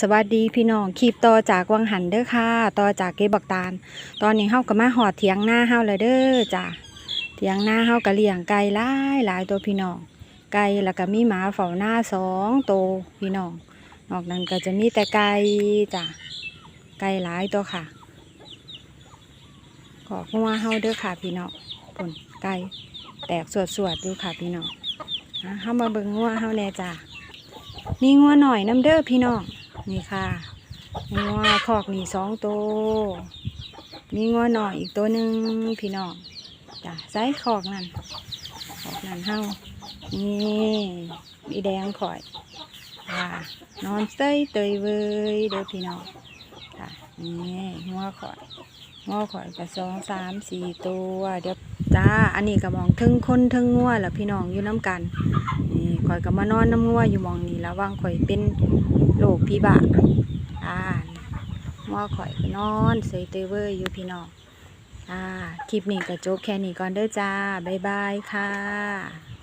สวัสดีพี่น้องคลิปต่อจากวังหันเด้อค่ะ ต่อจากเก็บบักตาล ตอนนี้เฮาก็มาหอดเถียงหน้าเฮาเลยเด้อจ้ะเถียงหน้าเฮาก็เลี้ยงไก่หลายหลายตัวพี่น้อง ไก่แล้วก็มีหมาเฝ้าหน้าสองตัวพี่น้อง นอกนั้นก็จะมีแต่ไก่จ้ะไก่หลายตัวค่ะขอกงัวเฮาเด้อค่ะพี่น้องผลไก่แตกสวดๆอยู่ค่ะพี่น้องเฮามาเบิ่งงัวเฮาแน่จ้ะมีงัวหน่อยน้ำเด้อพี่น้อง นี่ค่ะงัวคอกนี่สองตัวมีงัวหน่อยอีกตัวหนึ่งพี่น้องจ้ะใส่คอกนั่นคอกนั่นเฮานี่อีแดงข่อยค่ะนอนเซยเตยเว้ยเด้อพี่น้องค่ะนี่งัวข่อยงัวข่อยก็สองสามสี่ตัวเดี๋ยวจ้าอันนี้ก็มองทึงคนทึงงัวแหละพี่น้องอยู่น้ำกันนี่ข่อยก็มานอนน้ำงัวอยู่มองนี้แล้วว่างข่อยเป็น โรคพิบะอ่างัวข่อยนอนเซยเตเวอร์อยู่พี่น้องอ่าคลิปนี้ก็จบแค่นี้ก่อนเด้อจ้า บ๊ายบายค่ะ